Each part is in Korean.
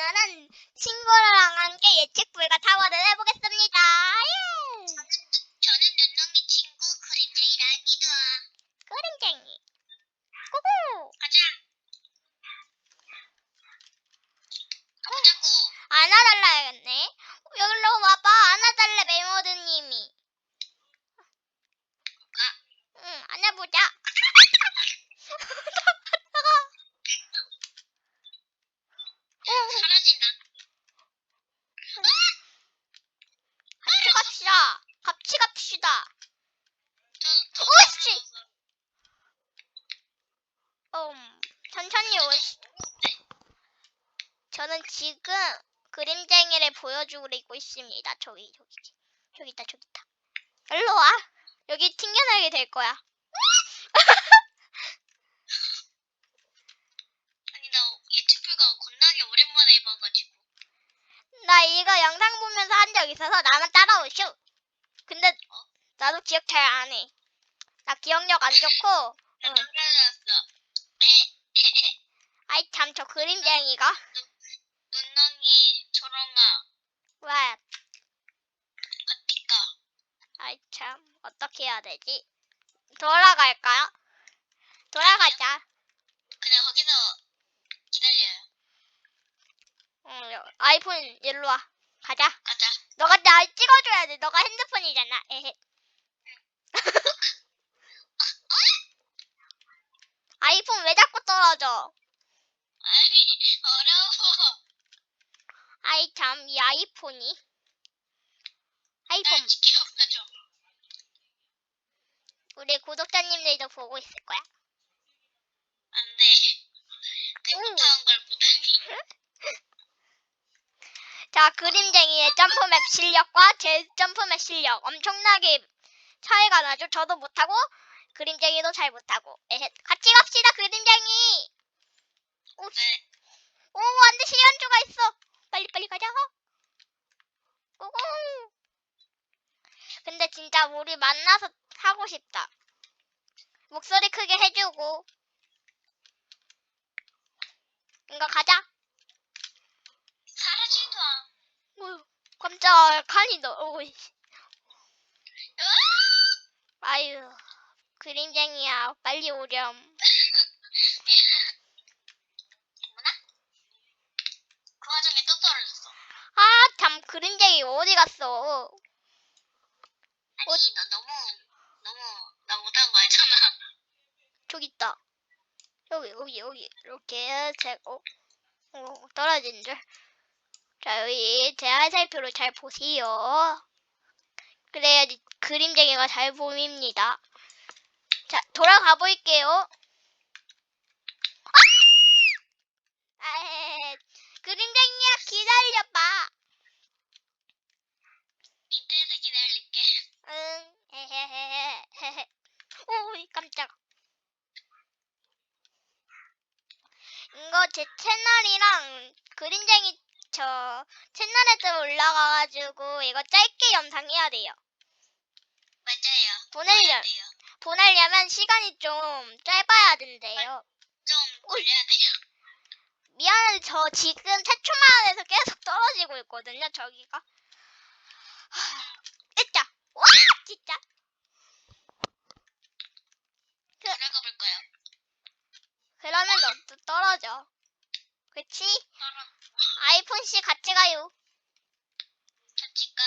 오늘은 친구랑 함께 예측 불가 타워를 해보겠습니다. 예! 저는 눈덩이 친구 그림쟁이랍니다. 그림쟁이. 고고! 가자. 가보자고. 안아달라야겠네. 여기로 와봐. 안아달래, 메모드님이. 가. 응, 안아보자. 사라진다. 같이 갑시다. 같이 갑시다. 저, 저 오씨! 사라졌어. 음, 천천히 오시. 저는 지금 그림쟁이를 보여주고 있습니다. 저기, 저기, 저기 있다, 저기 있다. 일로 와. 여기 튕겨나게 될 거야. 아니 나 예측불가 겁나게 오랜만에 해봐가지고. 나 이거 영상 보면서 한 적 있어서 나만 따라오쇼. 근데 나도 기억 잘 안 해. 나 기억력 안 좋고. 나 응. 사라졌어. 아이 참 저 그림쟁이가 눈덩이 초롱아 왜? 어디가? 아이 참 어떻게 해야 되지? 돌아갈까요? 돌아가자. 그냥 거기서 기다려요. 응, 여- 아이폰 일로 와. 가자. 가자. 너가 날 찍어줘야 돼. 너가 핸드폰이잖아. 에헤. 아이폰 왜 자꾸 떨어져? 아니 어려워. 아이 참 이 아이폰이. 아이폰 날 지켜봐줘. 우리 구독자님들도 보고 있을 거야. 안 돼. 내 응. 못하는 걸 보다니. 자, 그림쟁이의 점프맵 실력과 제 점프맵 실력 엄청나게 차이가 나죠. 저도 못하고 그림쟁이도 잘 못하고. 같이 갑시다, 그림쟁이. 오, 시- 네. 오, 안돼 시간조가 있어. 빨리 빨리 가자. 오고. 근데 진짜 우리 만나서 하고 싶다. 목소리 크게 해주고. 이거 가자. 않. 어휴, 깜짝 칸이 너. 오이. 아유, 그림쟁이야. 빨리 오렴. 그 와중에 또 떨어졌어. 아, 참 그림쟁이 어디 갔어? 아니 너 너무 너무 나 못한 거 알잖아. 저기 있다. 여기 여기 여기 이렇게 제 어, 어 떨어진 줄. 자 여기 제 화살표로 잘 보세요. 그래야지 그림쟁이가 잘 보입니다. 자 돌아가 볼게요. 아! 아, 그림쟁이야 기다려봐. 밑에서 기다릴게. 응, 헤헤헤헤헤. 오이 깜짝. 이거 제 채널이랑 그림쟁이 저 채널에도 올라가가지고 이거 짧게 영상해야 돼요. 맞아요. 보내려 돼요. 보내려면 시간이 좀 짧아야 된대요. 좀 올려야 돼요. 미안해 저 지금 태초만에서 계속 떨어지고 있거든요 저기가. 진짜 와 진짜. 들어가 볼까요? 그러면 너도 떨어져. 그치? 아이폰 씨 같이 가요. 같이가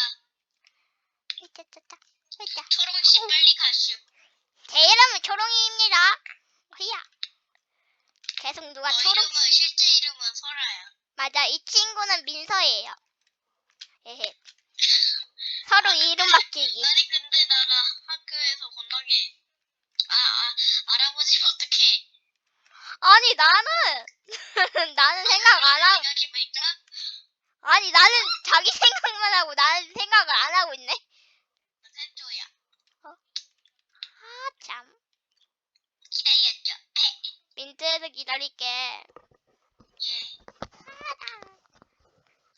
으짜짜짜, 으짜. 초롱 씨 빨리 가슈. 제 이름은 초롱이입니다. 히야. 계속 누가 너 초롱? 이름은 실제 이름은 설아야. 맞아, 이 친구는 민서예요. 헤헤. 서로 이름 바뀌기. 아니 근데 나나 학교에서 건너게 아, 아 알아보지 어떡해. 아니 나는 나는 생각 안 하고 아니 나는 자기 생각만 하고 나는 생각을 안 하고 있네. 그래서 기다릴게.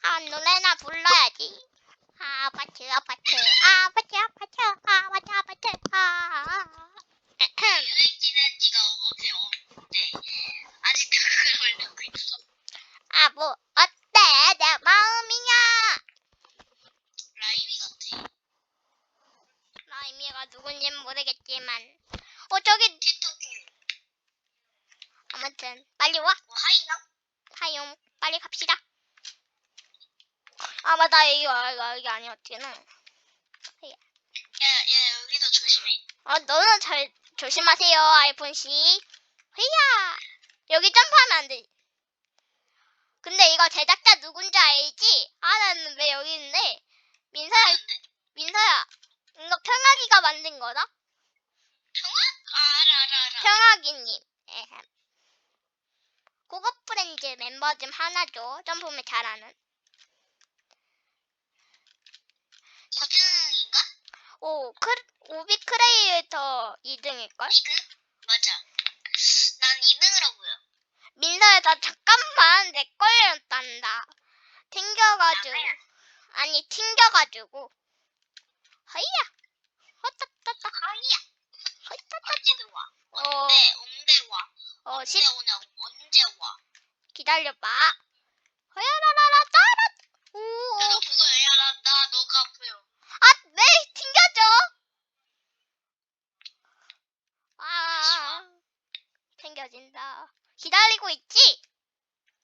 아, 노래나 불러야지. 아, 아파트, 아파트, 아, 아파트, 아파트, 아, 아파트, 아파트, 아. 아, 뭐, 어때? 내 마음이냐? 라임이 같아. 라임이가 누군진 모르겠지만. 어, 저기 아 맞다 이거 이거 이게 아니었구나. 야, 야, 여기서 조심해. 아 너는 잘 조심하세요 아이폰 씨. 헤야 여기 점프하면 안 돼. 근데 이거 제작자 누군지 알지? 아 나는 왜 여기 있는데? 민서야 하는데? 민서야 이거 평화기가 만든 거다? 아, 알아, 알아, 알아. 평화기님. 에헴. 고급 프렌즈 멤버 중 하나죠. 점프를 잘하는. 2등인가? 오, 크, 오비 크레이터 2등일걸? 2등? 맞아. 난 2등이라고요. 민서야, 나 잠깐만 내 걸렸단다. 튕겨가지고. 나가야. 아니, 튕겨가지고. 허이야. 헛따따따. 하이야. 헛따따. 언제도 와. 어, 언제, 언제 와. 어, 언제 십, 오냐, 언제 와. 기다려봐. 허야라라라, 따라. 오, 나도 그거 야, 나, 나 너가 보여. 아, 네, 튕겨줘. 아, 튕겨진다. 기다리고 있지?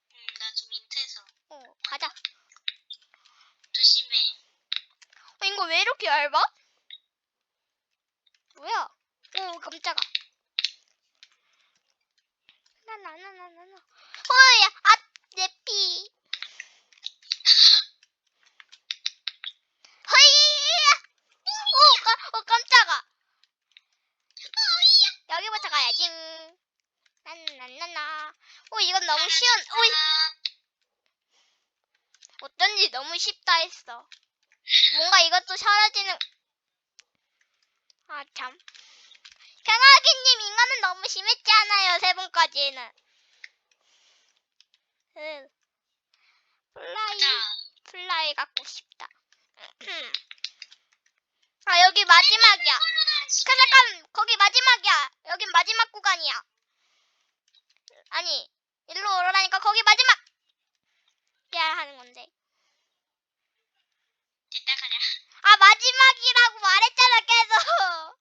음, 나좀 인트해서. 어, 가자. 조심해. 어, 이거 왜 이렇게 얇아? 뭐야? 오, 깜짝아. 나나나나나나. 어야, 아, 내 피. 허이야. 오, 깜, 어, 깜짝아. 여기부터 가야지. 나나나나. 오, 이건 너무 쉬운. 오이, 아, 어쩐지 너무 쉽다 했어. 뭔가 이것도 사라지는. 아, 참. 평화기님, 이거는 너무 심했지 않아요, 세 번까지는. 으. 플라이, 자, 플라이 갖고 싶다. 아, 여기 마지막이야. 그, 잠깐, 거기 마지막이야. 여긴 마지막 구간이야. 아니, 일로 오라니까 거기 마지막! 해야 하는 건데. 됐다 가자. 아 마지막이라고 말했잖아 계속.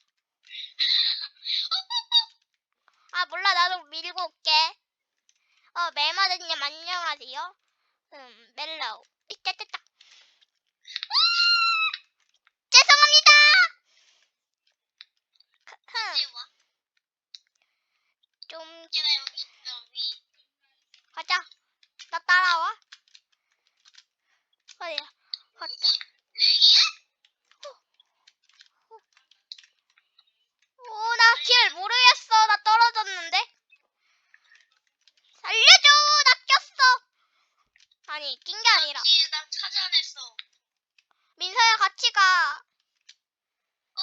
아 몰라 나도 밀고 올게. 어 멜마드님 안녕하세요. 음 멜로우. 이따 따따. 죄송합니다. 와? 좀 이제 나 여기 있어, 위. 가자. 나 따라와. 어디야? 렉이야? 오, 나 길 모르겠어. 나 떨어졌는데. 살려줘. 나 꼈어. 아니, 낀 게 아니라. 뒤에 나 찾아냈어. 민서야, 같이 가. 어,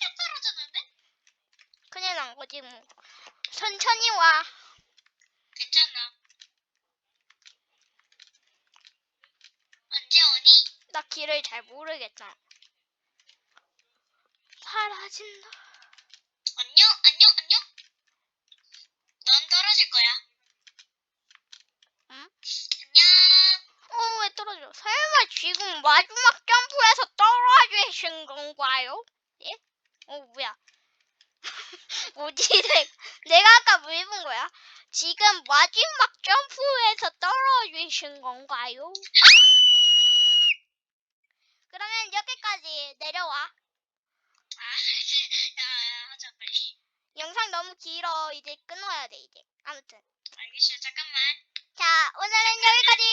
나 떨어졌는데? 큰일 난 거지, 뭐. 천천히 와. 괜찮아. 언제 오니? 나 길을 잘 모르겠잖아. 사라진다. 안녕, 안녕, 안녕? 넌 떨어질 거야. 응? 안녕. 어, 왜 떨어져? 설마 지금 마지막 점프에서 떨어지신 건가요? 예? 어, 뭐야? 뭐지? 내- 내가 아까 뭐 입은 거야? 지금 마지막 점프에서 떨어지신 건가요? 여기까지 내려와. 아, 야, 야, 하자, 빨리. 영상 너무 길어. 이제 끊어야 돼, 이제. 아무튼. 알겠어, 잠깐만. 자, 오늘은 여기까지.